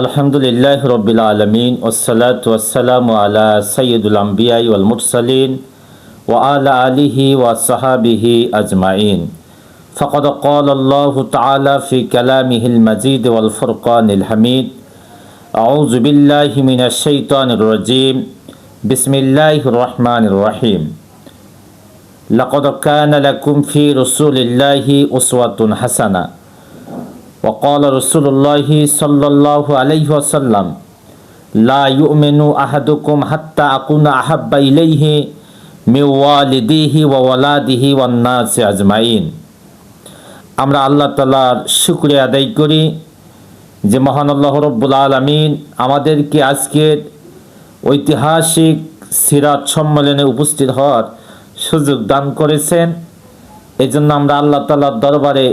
আলহামদুলিল্লাহ রবিল আলমিন ওসালাত ওয়াসালাম আলা সৈয়দুল আম্বিয়াই ওয়াল মুরসালিন ও আলা আলিহি ওয়াসাহাবিহি আজমাইন فقد قال الله تعالى في كلامه المجيد والفرقان الحميد أعوذ بالله من الشيطان الرجيم بسم الله الرحمن الرحيم لقد كان لكم في رسول الله أسوة حسنة وقال رسول الله صلى الله عليه وسلم لا يؤمن أحدكم حتى أكون أحب إليه من والديه وولده والناس أجمعين আমরা আল্লাহ তালার শুক্রিয়া আদায় করি যে মহান আল্লাহ রব্বুল আলমিন আমাদেরকে আজকের ঐতিহাসিক সিরাত সম্মেলনে উপস্থিত হওয়ার সুযোগ দান করেছেন এজন্য আমরা আল্লাহ তালার দরবারে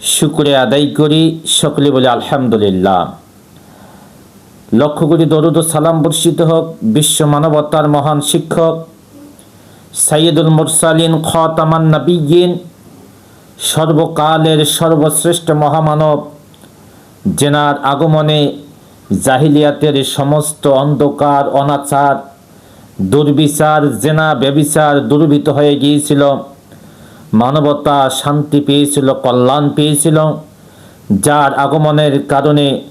শুক্রিয়া আদায় করি সকলে বলে আলহামদুলিল্লাহ। লক্ষ কোটি দরুদ সালাম বর্ষিত হোক বিশ্ব মানবতার মহান শিক্ষক সাইয়দুল মুরসালিন খতামান নবীন সর্বকালের সর্বশ্রেষ্ঠ মহামানব, জেনার আগমনে জাহিলিয়াতের সমস্ত অন্ধকার, অনাচার, দুর্বিচার, জেনা, ব্যবিচার দুর্বৃত হয়ে গিয়েছিল। মানবতা শান্তি পেয়েছিল, কল্যাণ পেয়েছিল, যার আগমনের কারণে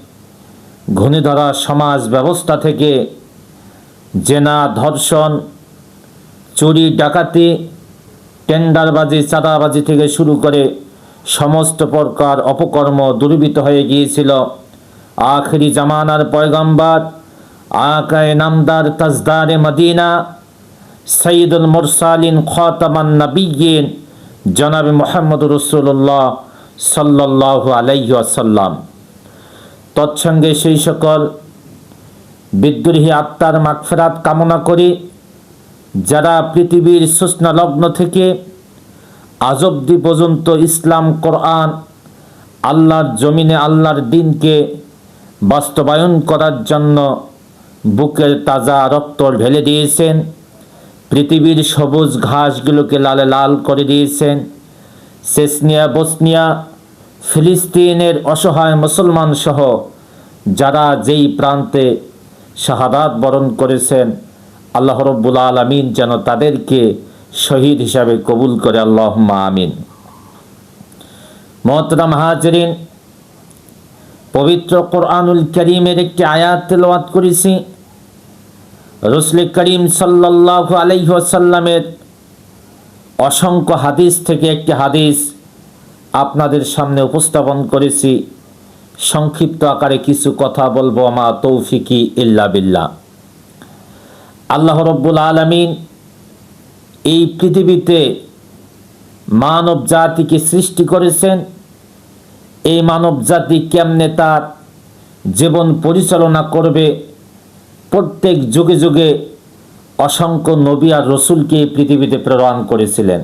ঘূর্ণিধরা সমাজ ব্যবস্থা থেকে জেনা, ধর্ষণ, চুরি, ডাকাতি, টেন্ডারবাজি, চাঁদাবাজি থেকে শুরু করে সমস্ত প্রকার অপকর্ম দুর্বৃত হয়ে গিয়েছিল। আখরি জামানার পয়গম্বর আকায় নামদার তাজদারে মদিনা সঈদুল মুরসালিন খতামান নবীন জনাবে মোহাম্মদ রসুল্লাহ সাল্লাহ আলাইহি আসাল্লাম তৎসঙ্গে সেই সকল বিদ্রোহী আত্মার মাগফেরাত কামনা করি, যারা পৃথিবীর লগ্ন থেকে আজব্দি পর্যন্ত ইসলাম, কোরআন, আল্লাহর জমিনে আল্লাহর দিনকে বাস্তবায়ন করার জন্য বুকের তাজা রক্ত ঢেলে দিয়েছেন। পৃথিবীর সবুজ ঘাসগুলোকে লালে লাল করে দিয়েছেন। সেসনিয়া, বসনিয়া, ফিলিস্তিনের অসহায় মুসলমান সহ যারা যেই প্রান্তে শাহাদাত বরণ করেছেন, আল্লাহ রব্বুল আলমিন যেন তাদেরকে শহীদ হিসাবে কবুল করে। আল্লাহ আমিন। মহতরাম হাজরিন, পবিত্র কোরআনুল করিমের একটি আয়াত তেলাওয়াত করেছি। রসুল করিম সাল্লাহ আলাইসাল্লামের অসংখ্য হাদিস থেকে একটি হাদিস আপনাদের সামনে উপস্থাপন করেছি। সংক্ষিপ্ত আকারে কিছু কথা বলব, আমা তৌফিকি ইল্লা বিল্লাহ। আল্লাহ রব্বুল আলমিন এই পৃথিবীতে মানব জাতিকে সৃষ্টি করেছেন। এই মানব জাতি কেমনে তার জীবন পরিচালনা করবে প্রত্যেক যুগে যুগে অসংখ্য নবী আর রসুলকে পৃথিবীতে প্রেরণ করেছিলেন।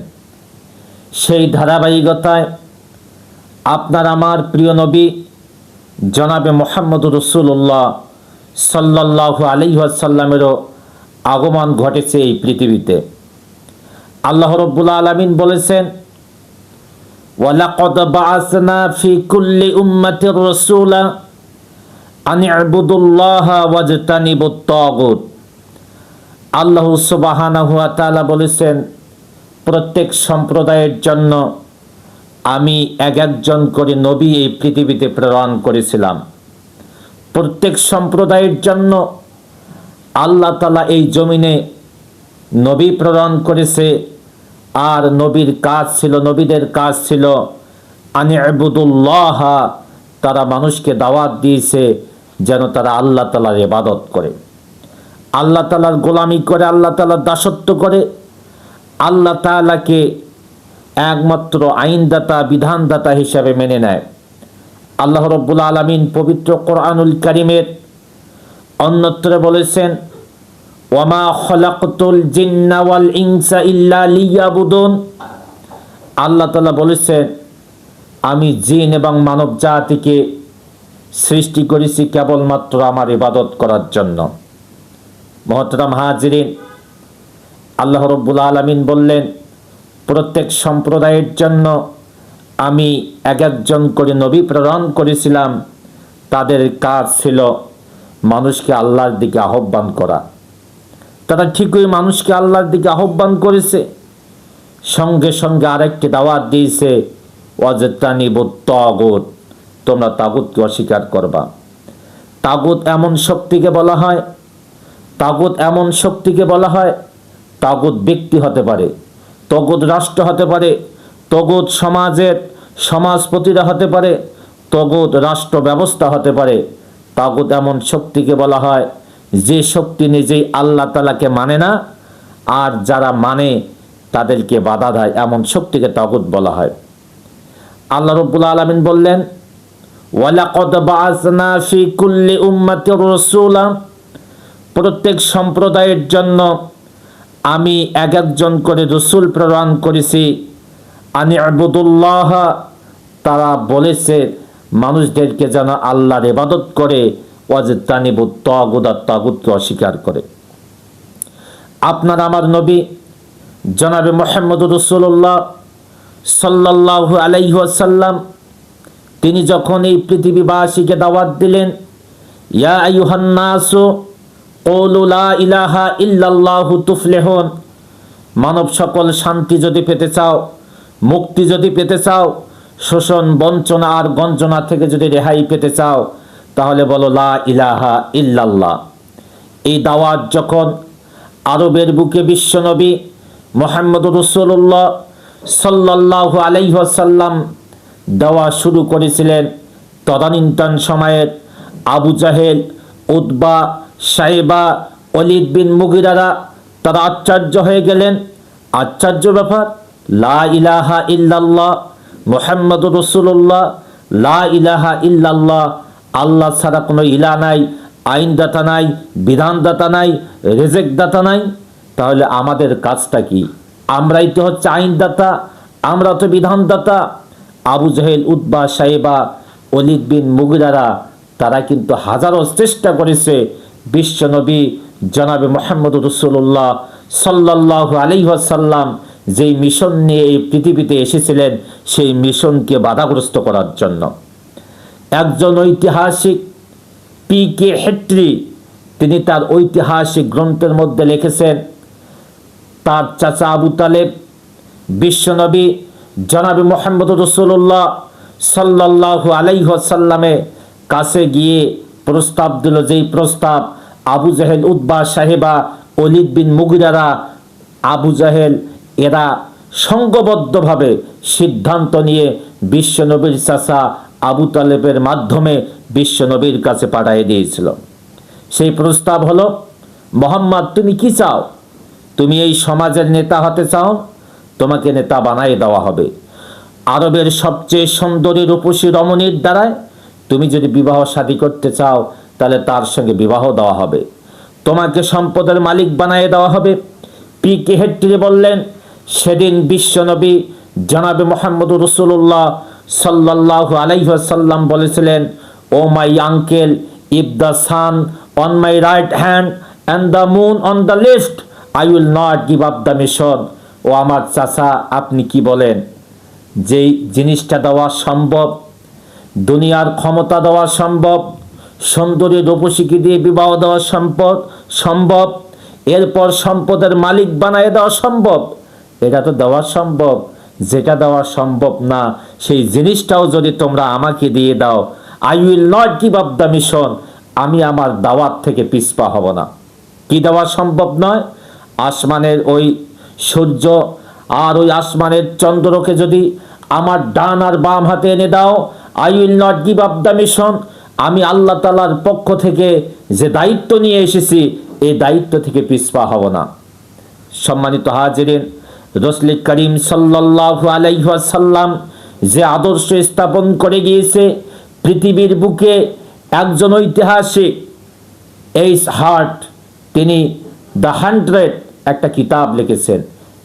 সেই ধারাবাহিকতায় আপনার আমার প্রিয় নবী জনাবে মোহাম্মদ রসুল্লাহ সাল্লাহ আলিহাসাল্লামেরও আগমন ঘটেছে এই পৃথিবীতে। আল্লাহ রব্বুল আলমিন বলেছেন ওয়ালাকদ বাসনা ফি কুল্লি উম্মাতির রাসূলা আন ইবুদুল্লাহ ওয়াজতানিবুত আল্লাহ সুবহানাহু ওয়া তাআলা বলেছেন, প্রত্যেক সম্প্রদায়ের জন্য আমি এক একজন করে নবী এই পৃথিবীতে প্রেরণ করেছিলাম। প্রত্যেক সম্প্রদায়ের জন্য আল্লাহ তালা এই জমিনে নবী প্রেরণ করেছে, আর নবীর কাজ ছিল, নবীদের কাজ ছিল, আনি আবুদুল্লাহ তারা মানুষকে দাওয়াত দিয়েছে যেন তারা আল্লাহ তালার ইবাদত করে। আল্লাহ তালার গোলামি করে, আল্লাহ তালার দাসত্ব করে। আল্লাহ তালাকে একমাত্র আইনদাতা, বিধানদাতা হিসাবে মেনে নেয়। আল্লাহ রব্বুল আলমিন পবিত্র কোরআনুল করিমের অন্যত্র বলেছেন, ওয়ামা খলাকতুল জিন্না ওয়াল ইনসা ইল্লা লিয়াবুদুন। আল্লাহ তাআলা বলেছেন, আমি জিন এবং মানব জাতিকে সৃষ্টি করেছি কেবলমাত্র আমার ইবাদত করার জন্য। মহতরাম হাজিরিন, আল্লাহ রব্বুল আলমিন বললেন, প্রত্যেক সম্প্রদায়ের জন্য আমি এক একজন করে নবী প্রেরণ করেছিলাম। তাদের কাজ ছিল মানুষকে আল্লাহর দিকে আহ্বান করা। তারা ঠিকই মানুষকে আল্লাহর দিকে আহ্বান করেছে। সঙ্গে সঙ্গে আরেকটি দাওয়াত দিয়েছে অজেতানি তগত। তোমরা তাগুতকে অস্বীকার করবা। তাগুত এমন শক্তিকে বলা হয়, তাগুত এমন শক্তিকে বলা হয়, তাগুত ব্যক্তি হতে পারে, তগুত রাষ্ট্র হতে পারে, তগুত সমাজের সমাজপতিরা হতে পারে, তগুত রাষ্ট্র ব্যবস্থা হতে পারে। তাগুত এমন শক্তিকে বলা হয়, যে শক্তি নিজেই আল্লাহ তালাকে মানে না, আর যারা মানে তাদেরকে বাধা দেয়, এমন শক্তিকে তাগুত বলা হয়। আল্লাহ রব্বুল আলমিন বললেন ওয়ালাকদ বাসনা ফি কুল্লি উম্মাতির রাসূলা। প্রত্যেক সম্প্রদায়ের জন্য আমি এক একজন করে রসুল প্রেরণ করেছি। আনি আবুদুল্লাহ, তারা বলেছে, মানুষদেরকে যেন আল্লাহর ইবাদত করে, ওয়াজতানিবু তাগুদা তাগুতকে অস্বীকার করে। আপনার আমার নবী, জনাবে মোহাম্মদ রসুল্লাহ সাল্লাল্লাহু আলাইহি ওয়াসাল্লাম তিনি যখন এই পৃথিবীবাসীকে দাওয়াত দিলেন, ইয়া আইয়ুহান্নাসু কৌলু লা ইলাহা ইল্লাল্লাহু তুফলিহুন মানব সকল শান্তি যদি পেতে চাও, মুক্তি যদি পেতে চাও, শোষণ, বঞ্চনা আর গঞ্জনা থেকে যদি রেহাই পেতে চাও, তাহলে বলো লা ইলাহা ইল্লাল্লাহ। এই দাওয়াত যখন আরবের বুকে বিশ্বনবী মোহাম্মদ রসুল্লাহ সাল্লাল্লাহু আলাইহাসাল্লাম দেওয়া শুরু করেছিলেন তদানীন্তন সময়ের আবু জাহেল উদ্বা সাহেবা অলিদ বিন মুগিরারা। তারা আশ্চর্য হয়ে গেলেন। আশ্চর্য ব্যাপার, লা ইলাহা ইল্লাল্লাহ মোহাম্মদ রসুল্লাহ লা ইলাহা ইল্লাল্লাহ, আল্লাহ ছাড়া কোনো ইলা নাই, আইনদাতা নাই, বিধানদাতা নাই, রেজেকদাতা নাই। তাহলে আমাদের কাজটা কি? আমরাই তো হচ্ছে আইনদাতা, আমরা তো বিধানদাতা। আবু জাহেল উদ্বা সাহেবা অলিদ বিন মুগিরারা, তারা কিন্তু হাজারো চেষ্টা করেছে বিশ্বনবী জনাবে মোহাম্মদ রসুল্লাহ সাল্লাহ আলিহাসাল্লাম যেই মিশন নিয়ে এই পৃথিবীতে এসেছিলেন, সেই মিশনকে বাধাগ্রস্ত করার জন্য। একজন ঐতিহাসিক পি কে হেট্রি, তিনি তার ঐতিহাসিক গ্রন্থের মধ্যে লিখেছেন, তার চাচা আবু তালেব বিশ্বনবী জনাবি মোহাম্মদ রসুল্লাহ সাল্লাহু আলাইসাল্লামে কাছে গিয়ে প্রস্তাব দিল যেই প্রস্তাব আবু জাহেল উদ্বা সাহেবা অলিদ বিন মুগিরারা আবু জাহেল এরা সংঘবদ্ধভাবে সিদ্ধান্ত নিয়ে বিশ্বনবীর চাচা আবু তালেবের মাধ্যমে বিশ্বনবীর কাছে পাঠিয়ে দিয়েছিল। সেই প্রস্তাব হলো, মোহাম্মদ, তুমি কি চাও? তুমি এই সমাজের নেতা হতে চাও? তোমাকে নেতা বানাই দেওয়া হবে। আরবের সবচেয়ে সুন্দরী রূপসী রমণীর দ্বারায় তুমি যদি বিবাহ শাদী করতে চাও, তাহলে তার সঙ্গে বিবাহ দেওয়া হবে। তোমাকে সম্পদের মালিক বানিয়ে দেওয়া হবে। পি কে হেট্টি বললেন, সেদিন বিশ্বনবী জনাবে মোহাম্মদ রসুল্লাহ সাল্লাহ আলাইসাল্লাম বলেছিলেন, ও my uncle, if the sun on my right hand and the moon on the left, I will not give up the mission. ও আমার চাচা, আপনি কি বলেন? যেই জিনিসটা দেওয়া সম্ভব, দুনিয়ার ক্ষমতা দেওয়া সম্ভব, সুন্দরী রূপসীকে দিয়ে বিবাহ দেওয়া সম্পদ সম্ভব, এরপর সম্পদের মালিক বানায় দেওয়া সম্ভব, এটা তো দেওয়া সম্ভব। যেটা দেওয়া সম্ভব না, সেই জিনিসটাও যদি তোমরা আমাকে দিয়ে দাও I will not give up the mission আমি আমার দাওয়াত থেকে পিছপা হব না। কি দেওয়া সম্ভব নয়? আসমানের ওই সূর্য আর ওই আসমানের চন্দ্রকে যদি আমার ডান আর বাম হাতে এনে দাও I will not give up the mission আমি আল্লাহ তালার পক্ষ থেকে যে দায়িত্ব নিয়ে এসেছি এই দায়িত্ব থেকে পিছপা হব না। সম্মানিত হাজিরিন, রসলি করিম সাল্লাল্লাহু আলাইহাসাল্লাম যে আদর্শ স্থাপন করে গিয়েছে, পৃথিবীর বুকে একজন ঐতিহাসিক এইস হার্ট তিনি দ্য হান্ড্রেড একটা কিতাব লিখেছেন,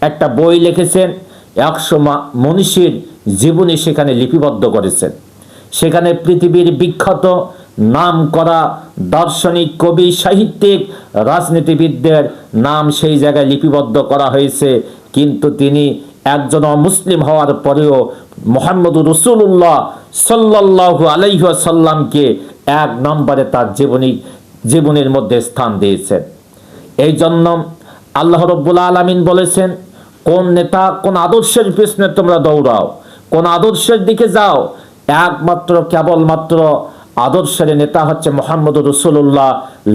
একটা বই লিখেছেন একশো মনীষীর জীবনী সেখানে লিপিবদ্ধ করেছেন। সেখানে পৃথিবীর বিখ্যাত নাম করা দার্শনিক, কবি, সাহিত্যিক, রাজনীতিবিদদের নাম সেই জায়গায় লিপিবদ্ধ করা হয়েছে। কিন্তু তিনি একজন মুসলিম হওয়ার পরেও মোহাম্মদ রসুল্লাহ সাল্লাহ আলাইসাল্লামকে এক নম্বরে তার জীবনী, জীবনের মধ্যে স্থান দিয়েছেন। এই জন্য আল্লাহ রব্বুল আলমিন বলেছেন, কোন নেতা, কোন আদর্শের পিছনে তোমরা দৌড়াও, কোন আদর্শের দিকে যাও, একমাত্র, কেবলমাত্র আদর্শের নেতা হচ্ছে মোহাম্মদ রসুল্লাহ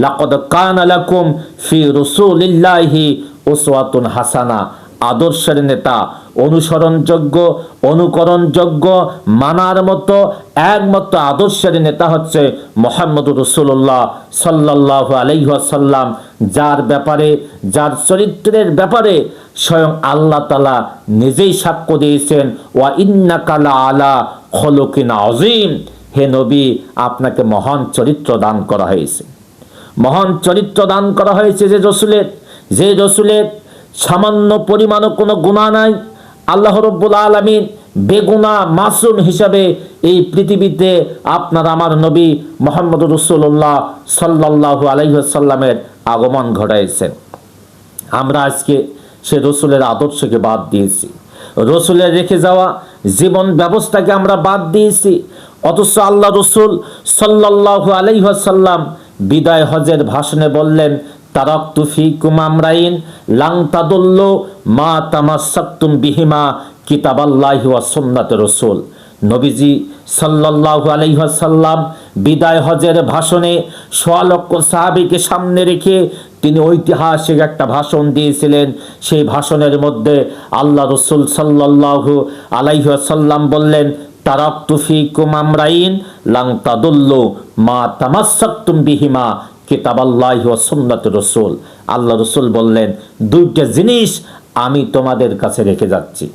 লাকদ কান আলাকুম ফি রসুলিল্লাহি উসওয়াতুন হাসানা। আদর্শের নেতা অনুসরণযোগ্য, অনুকরণযোগ্য, মানার মতো, একমাত্র আদর্শের নেতা হচ্ছে মোহাম্মদ রসুল্লাহ সাল্লাহ আলাইসাল্লাম যার ব্যাপারে, যার চরিত্রের ব্যাপারে স্বয়ং আল্লাহ তালা নিজেই সাক্ষ্য দিয়েছেন, ওয়া ইন্নাকালা আলা খলকিন আজিম হে নবী, আপনাকে মহান চরিত্র দান করা হয়েছে। মহান চরিত্র দান করা হয়েছে যে রসুলের। যে রসুলের সামান্য পরিমাণও কোনো গুণা নাই। আল্লাহ রব্বুল আলমিন বেগুনা মাসুম হিসাবে এই পৃথিবীতে আপনার আমার নবী মোহাম্মদ রসুল্লাহ সাল্লাহ আলাইসাল্লামের আগমন ঘটাইছেন। আমরা আজকে সে রসুলের আদর্শকে বাদ দিয়েছি। রসুলের রেখে যাওয়া জীবন ব্যবস্থাকে আমরা বাদ দিয়েছি। অথচ আল্লাহ রসুল সাল্লাহ আলাইসাল্লাম বিদায় হজের ভাষণে বললেন তারক তুফি কুমামরাইন লাং তাদুল্ল মা তামাসাক্তুম বিহিমা কিতাবাল্লাহি ওয়া সুন্নাত রসুল। নবীজি সাল্লাল্লাহু আলাইহি বিদায় হজের ভাষণে সোয়া লক্ষ সাহাবীকে সামনে রেখে তিনি ঐতিহাসিক একটা ভাষণ দিয়েছিলেন। সেই ভাষণের মধ্যে আল্লাহ রসুল সাল্লাল্লাহু আলাইহি বললেন তারাক তুফি কুমামরাইন লাং তাদুল্লু মা তামাসাক্তুম বিহিমা কিতাবাল্লাহ সুন্নাত রসুল। আল্লাহ রসুল বললেন, দুইটা জিনিস আমি তোমাদের কাছে রেখে যাচ্ছি।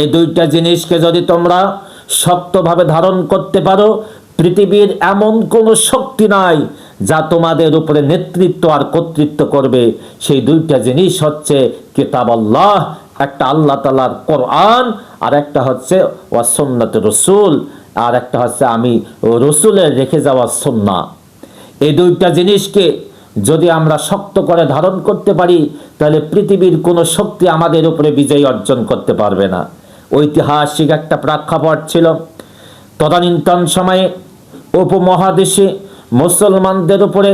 এই দুইটা জিনিসকে যদি তোমরা শক্তভাবে ধারণ করতে পারো, পৃথিবীর এমন কোনো শক্তি নাই যা তোমাদের উপরে নেতৃত্ব আর কর্তৃত্ব করবে। সেই দুইটা জিনিস হচ্ছে কিতাব আল্লাহ একটা আল্লাহ তালার কোরআন, আর একটা হচ্ছে ওয়াসন্নত রসুল, আর একটা হচ্ছে আমি রসুলের রেখে যাওয়া সন্না এই দুইটা জিনিসকে যদি আমরা শক্ত করে ধারণ করতে পারি, তাহলে পৃথিবীর কোনো শক্তি আমাদের উপরে বিজয় অর্জন করতে পারবে না। ঐতিহাসিক একটা প্রেক্ষাপট ছিল, তদানীন্তন সময়ে উপমহাদেশে মুসলমানদের উপরে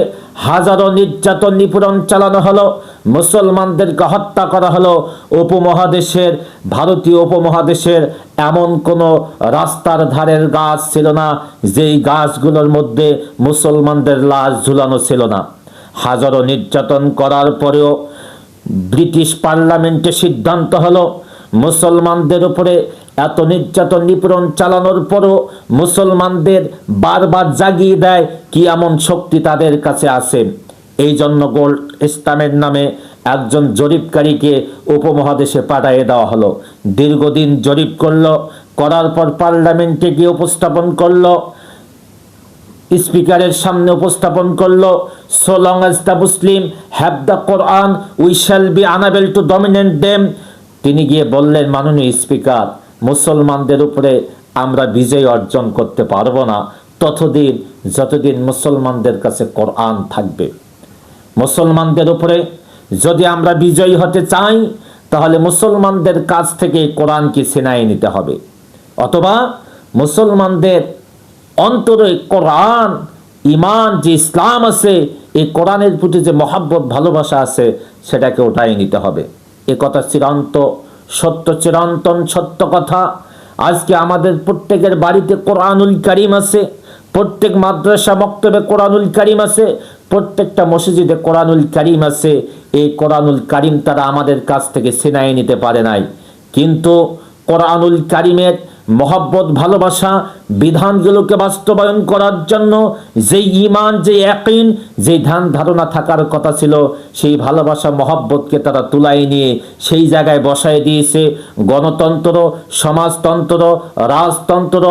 হাজারো নির্যাতন নিপীড়ন চালানো হলো। মুসলমানদেরকে হত্যা করা হলো উপমহাদেশের, ভারতীয় উপমহাদেশের এমন কোনো রাস্তার ধারের গাছ ছিল না, যেই গাছগুলোর মধ্যে মুসলমানদের লাশ ঝুলানো ছিল না। হাজারো নির্যাতন করার পরেও ব্রিটিশ পার্লামেন্টে সিদ্ধান্ত হলো, মুসলমানদের উপরে এত নির্যাতন নিপীড়ন চালানোর পরও মুসলমানদের বারবার জাগিয়ে দেয় কি এমন শক্তি তাদের কাছে আছে। এই জন্য গোল্ড ইসলামের নামে একজন জরিপকারীকে উপমহাদেশে পাঠিয়ে দেওয়া হলো। দীর্ঘদিন জরিপ করল, করার পর পার্লামেন্টে গিয়ে উপস্থাপন করল, স্পিকারের সামনে উপস্থাপন করল so long as the Muslim have the Quran we shall be unable to dominant them তিনি গিয়ে বললেন, মাননীয় স্পিকার, মুসলমানদের উপরে আমরা বিজয় অর্জন করতে পারব না। ততদিন, যতদিন মুসলমানদের কাছে কোরআন থাকবে। মুসলমানদের উপরে যদি আমরা বিজয়ী হতে চাই, তাহলে মুসলমানদের কাছ থেকে কোরআনকে সেনাই নিতে হবে। অথবা মুসলমানদের অন্তরে কোরআন ইমান যে ইসলাম আছে, এই কোরআনের প্রতি যে মহাব্বত, ভালোবাসা আছে, সেটাকে ওটাই নিতে হবে। এ কথা চিরন্ত, সত্য চিরন্তন, সত্য কথা। আজকে আমাদের প্রত্যেকের বাড়িতে কোরআনুল কারিম আছে, প্রত্যেক মাদ্রাসা বক্তব্যে কোরআনুল কারিম আছে প্রত্যেকটা মসজিদে কোরআনুল কারিম আছে। এই কোরআনুল কারিম তারা আমাদের কাছ থেকে সেনাই নিতে পারে নাই। কিন্তু কোরআনুল কারিমের মহব্বত, ভালোবাসা, বিধানগুলোকে বাস্তবায়ন করার জন্য যেই ইমান যে একইন যে ধ্যান ধারণা থাকার কথা ছিল, সেই ভালোবাসা, মহব্বতকে তারা তুলাই নিয়ে সেই জায়গায় বসায় দিয়েছে। গণতন্ত্র, সমাজতন্ত্র, রাজতন্ত্র,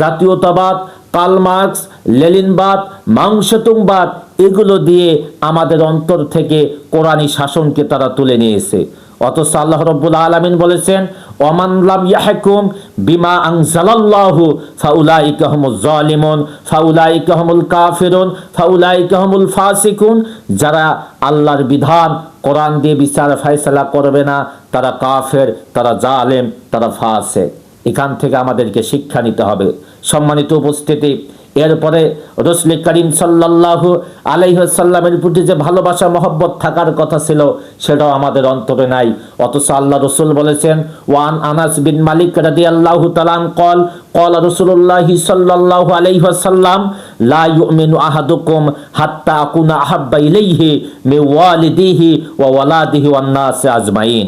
জাতীয়তাবাদ, কালমার্কস লেলিনবাদ মাংসতুংবাদ এগুলো দিয়ে আমাদের অন্তর থেকে কোরআনী শাসনকে তারা তুলে নিয়েছে। অথচ আল্লাহ রব্বুল আলমিন বলেছেন ওমানলাম ইয়াহকুম বিমা আংজালাল্লাহু ফাউলাইকা হুমুজ জালিমুন, ফাউলাইকা হুমুল কাফিরুন, ফাউলাইকা হুমুল ফাসিকুন। যারা আল্লাহর বিধান কোরআন দিয়ে বিচার ফয়সালা করবে না, তারা কাফের, তারা জালেম, তারা ফাসে এখান থেকে আমাদেরকে শিক্ষা নিতে হবে। সম্মানিত উপস্থিতি এরপরে রসুল করিম সাল্লাল্লাহু আলাইসাল্লামের প্রতি যে ভালোবাসা, মহব্বত থাকার কথা ছিল, সেটাও আমাদের অন্তরে নাই। অথচ আল্লাহ রসুল বলেছেন, ওয়ান আনাস বিন মালিক রাদি আল্লাহ তালান কল কল রসুল্লাহ সাল্লাল্লাহু আলাইসাল্লাম লা ইউমিনু আহাদুকুম হাত্তা আকুনা আহাব্বা ইলাইহি মে ওয়ালিদিহি ওয়া ওয়ালাদিহি ওয়ান নাস আজমাইন।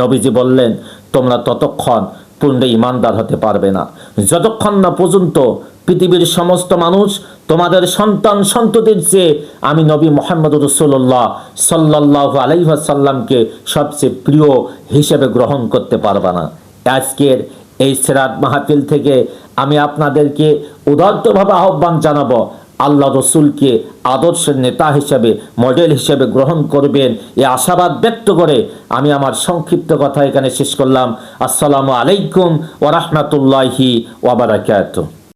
নবীজি বললেন, তোমরা ততক্ষণ পূর্ণ ইমানদার হতে পারবে না। যতক্ষণ না পর্যন্ত পৃথিবীর সমস্ত মানুষ তোমাদের সন্তান সন্ততির চেয়ে আমি নবী মোহাম্মদ রসুল্লাহ সাল্লাহ আলাইসাল্লামকে সবচেয়ে প্রিয় হিসেবে গ্রহণ করতে পারবে না। আজকের এই সেরাত মাহফিল থেকে আমি আপনাদেরকে উদার্তভাবে আহ্বান জানাব, আল্লাহ রসুলকে আদর্শের নেতা হিসেবে, মডেল হিসেবে গ্রহণ করবেন এ আশাবাদ ব্যক্ত করে আমি আমার সংক্ষিপ্ত কথা এখানে শেষ করলাম। আসসালামু আলাইকুম ওরহমতুল্লাহি ওবরাকাত